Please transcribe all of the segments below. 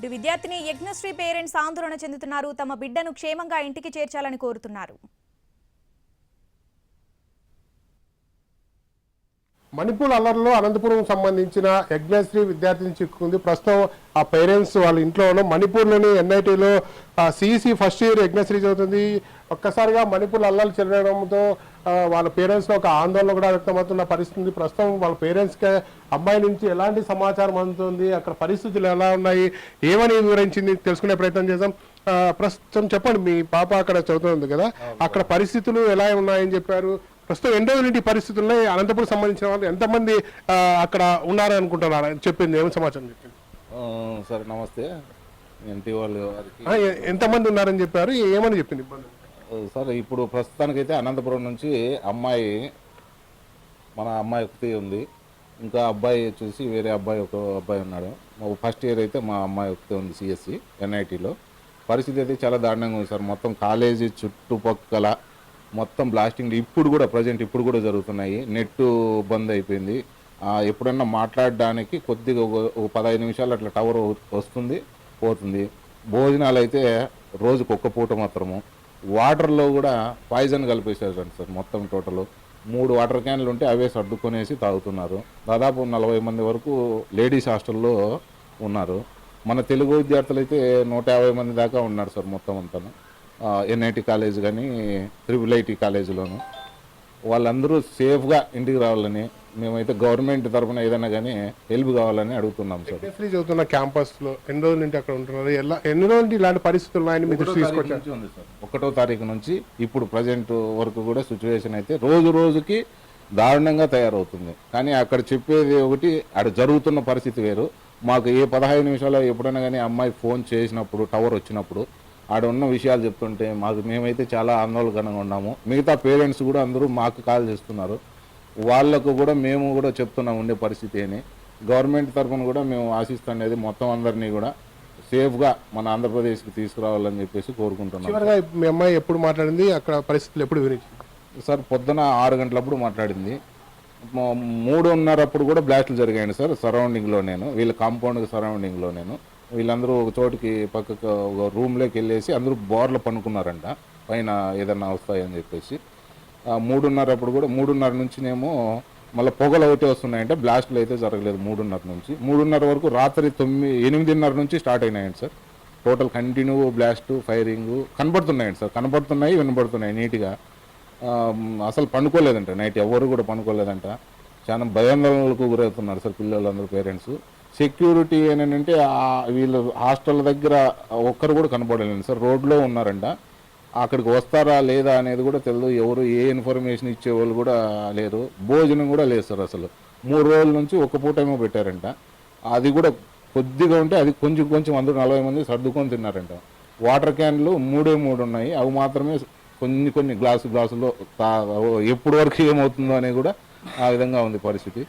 ఇటు విద్యార్థిని యజ్ఞశ్రీ పేరెంట్స్ ఆందోళన చెందుతున్నారు. తమ బిడ్డను క్షేమంగా ఇంటికి చేర్చాలని కోరుతున్నారు. మణిపూర్ అల్లర్లో అనంతపురం సంబంధించిన యజ్ఞశ్రీ విద్యార్థిని చిక్కుంది ప్రస్తుతం ఆ పేరెంట్స్ వాళ్ళ ఇంట్లోనూ మణిపూర్లోని ఎన్ఐటీలో సిఈసి ఫస్ట్ ఇయర్ యజ్ఞశ్రీ చదువుతుంది. ఒక్కసారిగా మణిపూర్ అల్లర్లు చెల్లడంతో వాళ్ళ పేరెంట్స్లో ఒక ఆందోళన కూడా వ్యక్తమవుతున్న పరిస్థితి. ప్రస్తుతం వాళ్ళ పేరెంట్స్కి అమ్మాయి నుంచి ఎలాంటి సమాచారం అందుతుంది అక్కడ పరిస్థితులు ఎలా ఉన్నాయి ఏమని వివరించింది తెలుసుకునే ప్రయత్నం చేద్దాం. ప్రస్తుతం చెప్పండి మీ పాప అక్కడ చదువుతుంది కదా అక్కడ పరిస్థితులు ఎలా ఉన్నాయని చెప్పారు. ప్రస్తుతం ఎన్ని రోజులు ఈ పరిస్థితుల్లో అనంతపురం సంబంధించిన వాళ్ళు ఎంతమంది అక్కడ ఉన్నారు అనుకుంటున్నారు అని చెప్పింది ఏమి సమాచారం చెప్పింది? సార్ నమస్తే. వాళ్ళు ఎంతమంది ఉన్నారని చెప్పారు ఏమని చెప్పింది? ఇబ్బంది సార్ ఇప్పుడు ప్రస్తుతానికైతే అనంతపురం నుంచి అమ్మాయి మన అమ్మాయి ఒకటి ఉంది. ఇంకా అబ్బాయి వచ్చేసి వేరే అబ్బాయి ఒక అబ్బాయి ఉన్నాడు. ఫస్ట్ ఇయర్ అయితే మా అమ్మాయి ఒకటి ఉంది సిఎస్సి ఎన్ఐటీలో పరిస్థితి అయితే చాలా దారుణంగా ఉంది సార్. మొత్తం కాలేజీ చుట్టుపక్కల మొత్తం బ్లాస్టింగ్ ఇప్పుడు కూడా ప్రజెంట్ ఇప్పుడు కూడా జరుగుతున్నాయి. నెట్ బంద్ అయిపోయింది. ఎప్పుడన్నా మాట్లాడడానికి కొద్దిగా ఒక ఒక పదహైదు నిమిషాలు అట్లా టవర్ వస్తుంది పోతుంది. భోజనాలు అయితే రోజుకు ఒక్క పూట మాత్రము. వాటర్లో కూడా పాయిజన్ కలిపేసారు సార్ మొత్తం టోటల్. మూడు వాటర్ క్యాన్లు ఉంటే అవే సర్దుకొనేసి తాగుతున్నారు. దాదాపు నలభై మంది వరకు లేడీస్ హాస్టల్లో ఉన్నారు. మన తెలుగు విద్యార్థులు అయితే నూట యాభై మంది దాకా ఉన్నారు సార్ మొత్తం అంతా ఎన్ఐటి కాలేజ్ కానీ త్రిబుల్ ఐటీ కాలేజీలోను. వాళ్ళందరూ సేఫ్గా ఇంటికి రావాలని మేమైతే గవర్నమెంట్ తరఫున ఏదైనా కానీ హెల్ప్ కావాలని అడుగుతున్నాం సార్. యజ్ఞశ్రీ చదువుతున్న క్యాంపస్లో ఎన్ని రోజుల నుంచి అక్కడ ఉంటున్నారు? ఎలా ఎన్ని రోజుల ఇలాంటి పరిస్థితులు ఉన్నాయని మీరు తీసుకొచ్చారు. ఒకటో తారీఖు నుంచి ఇప్పుడు ప్రజెంట్ వరకు కూడా సిచ్యువేషన్ అయితే రోజు రోజుకి దారుణంగా తయారవుతుంది. కానీ అక్కడ చెప్పేది ఒకటి అక్కడ జరుగుతున్న పరిస్థితి వేరు. మాకు ఏ పదహైదు నిమిషాలు ఎప్పుడైనా కానీ అమ్మాయి ఫోన్ చేసినప్పుడు టవర్ వచ్చినప్పుడు ఆడ ఉన్న విషయాలు చెప్తుంటే మాకు మేమైతే చాలా ఆందోళనకరంగా ఉన్నాము. మిగతా పేరెంట్స్ కూడా అందరూ మాకు కాల్ చేస్తున్నారు. వాళ్ళకు కూడా మేము కూడా చెప్తున్నాం ఉండే పరిస్థితి అని గవర్నమెంట్ తరఫున కూడా మేము ఆశిస్తుండేది మొత్తం అందరినీ కూడా సేఫ్గా మన ఆంధ్రప్రదేశ్కి తీసుకురావాలని చెప్పేసి కోరుకుంటున్నాం. మీ అమ్మాయి ఎప్పుడు మాట్లాడింది? అక్కడ పరిస్థితులు ఎప్పుడు సార్ పొద్దున ఆరు గంటలప్పుడు మాట్లాడింది. మూడున్నరప్పుడు కూడా బ్లాస్ట్లు జరిగాయండి సార్ సరౌండింగ్లో నేను. వీళ్ళ కాంపౌండ్ సరౌండింగ్లో నేను. వీళ్ళందరూ ఒక చోటికి పక్కకు ఒక రూమ్లోకి వెళ్ళేసి అందరూ బోర్లు పనుకున్నారంట. పైన ఏదన్నా వస్తాయని చెప్పేసి. మూడున్నర అప్పుడు కూడా మూడున్నర నుంచినేమో మళ్ళీ పొగలు ఒకటి వస్తున్నాయంటే బ్లాస్ట్లు అయితే జరగలేదు మూడున్నర నుంచి. మూడున్నర వరకు రాత్రి తొమ్మిది ఎనిమిదిన్నర నుంచి స్టార్ట్ అయినాయండి sir. Total continue blast firing కనబడుతున్నాయండి sir. కనబడుతున్నాయి వినబడుతున్నాయి నీట్గా. అసలు పండుకోలేదంట. నైట్ ఎవరు కూడా పండుకోలేదంట. చాలా భయాందోళనలకు గురవుతున్నారు సార్ పిల్లలందరూ పేరెంట్స్. సెక్యూరిటీ ఏంటంటే వీళ్ళు హాస్టల్ దగ్గర ఒక్కరు కూడా కనబడలేదు సార్. రోడ్లో ఉన్నారంట. అక్కడికి వస్తారా లేదా అనేది కూడా తెలియదు ఎవరు ఏ ఇన్ఫర్మేషన్ ఇచ్చే వాళ్ళు కూడా లేరు భోజనం కూడా లేదు సార్ అసలు. మూడు రోజుల నుంచి ఒక పూట ఏమో పెట్టారంట. అది కూడా కొద్దిగా ఉంటే అది కొంచెం కొంచెం అందరూ నలభై మంది సర్దుకొని తిన్నారంట. వాటర్ క్యాన్లు మూడే మూడు ఉన్నాయి. అవి మాత్రమే కొన్ని కొన్ని గ్లాసు గ్లాసులో తా- ఎప్పుడు వరకు ఏమవుతుందో అనేది కూడా ఆ విధంగా ఉంది పరిస్థితి.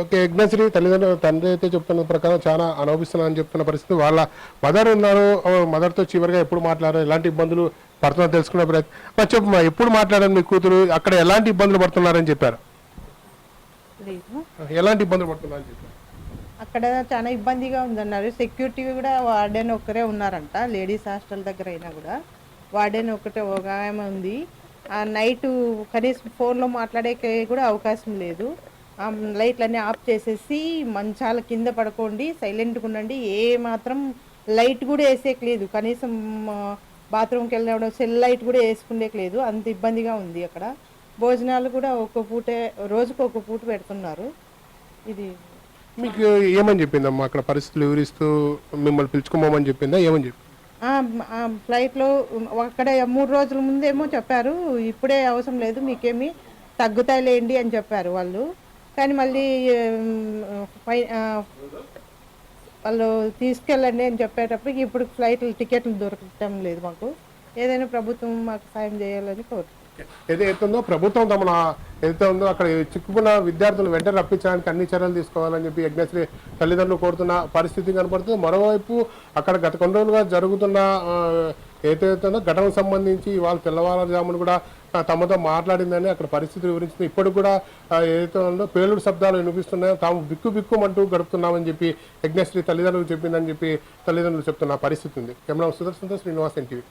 ఓకే యజ్ఞశ్రీ తల్లిదండ్రులు తండ్రి అయితే చెప్తున్న ప్రకారం చాలా అనుభవిస్తున్నారని చెప్తున్న పరిస్థితి. వాళ్ళ మదర్ ఉన్నారు మదర్తో చివరిగా ఎప్పుడు మాట్లాడారు ఎలాంటి ఇబ్బందులు పడుతున్నారో తెలుసుకునే ప్రయత్నం. మరి చెప్పమ్మా ఎప్పుడు మాట్లాడారు మీ కూతురు అక్కడ ఎలాంటి ఇబ్బందులు పడుతున్నారని చెప్పారు? ఎలాంటి ఇబ్బందులు పడుతున్నారని చెప్పారు? అక్కడ చాలా ఇబ్బందిగా ఉందన్నారు. సెక్యూరిటీ కూడా వార్డెన్ ఒక్కరే ఉన్నారంట లేడీస్ హాస్టల్ దగ్గర అయినా కూడా. వార్డెన్ ఒకటే ఒక ఆమె ఉంది. ఆ నైట్ కనీసం ఫోన్లో మాట్లాడేకే కూడా అవకాశం లేదు. లైట్లన్నీ ఆఫ్ చేసేసి మంచాల కింద పడుకోండి సైలెంట్గా ఉండండి. ఏ మాత్రం లైట్ కూడా వేసేకి లేదు. కనీసం బాత్రూమ్కి వెళ్ళినప్పుడు సెల్ లైట్ కూడా వేసుకునేకి లేదు. అంత ఇబ్బందిగా ఉంది అక్కడ. భోజనాలు కూడా ఒక్క పూటే రోజుకు ఒక పూట పెడుతున్నారు. ఇది మీకు ఏమని చెప్పిందమ్మా? అక్కడ పరిస్థితులు వివరిస్తూ మిమ్మల్ని పిలుచుకోమని చెప్పిందా? ఏమని చెప్పి ఆ, ఆ, ఫ్లైట్లో అక్కడ మూడు రోజుల ముందేమో చెప్పారు. ఇప్పుడే అవసరం లేదు మీకేమి తగ్గుతాయిలేండి అని చెప్పారు వాళ్ళు. కానీ మళ్ళీ వాళ్ళు తీసుకెళ్ళండి అని చెప్పేటప్పటికి ఇప్పుడు ఫ్లైట్లు టికెట్లు దొరకటం లేదు మాకు. ఏదైనా ప్రభుత్వం మాకు సాయం చేయాలని కోరుతున్నాం. ఏదైతే ఉందో ప్రభుత్వం తమ ఏదైతే ఉందో అక్కడ చిక్కుకున్న విద్యార్థులు వెంటనే రప్పించడానికి అన్ని చర్యలు తీసుకోవాలని చెప్పి యజ్ఞశ్రీ తల్లిదండ్రులు కోరుతున్న పరిస్థితి కనపడుతుంది. మరోవైపు అక్కడ గత కొన్ని రోజులుగా జరుగుతున్న ఆ, ఏదైతే ఘటనకు సంబంధించి ఇవాళ తెల్లవారుజామున కూడా తమతో మాట్లాడిందని అక్కడ పరిస్థితి వివరించింది. ఇప్పటికి కూడా ఏదైతే ఉందో పేలుడు శబ్దాలు వినిపిస్తున్నాయో తాము బిక్కు బిక్కుమంటూ గడుపుతున్నామని చెప్పి యజ్ఞశ్రీ తల్లిదండ్రులు చెప్పిందని చెప్పి తల్లిదండ్రులు చెప్తున్న పరిస్థితి ఉంది. కెమెరా సుదర్శన్తో శ్రీనివాస్ ఎన్టీవీ.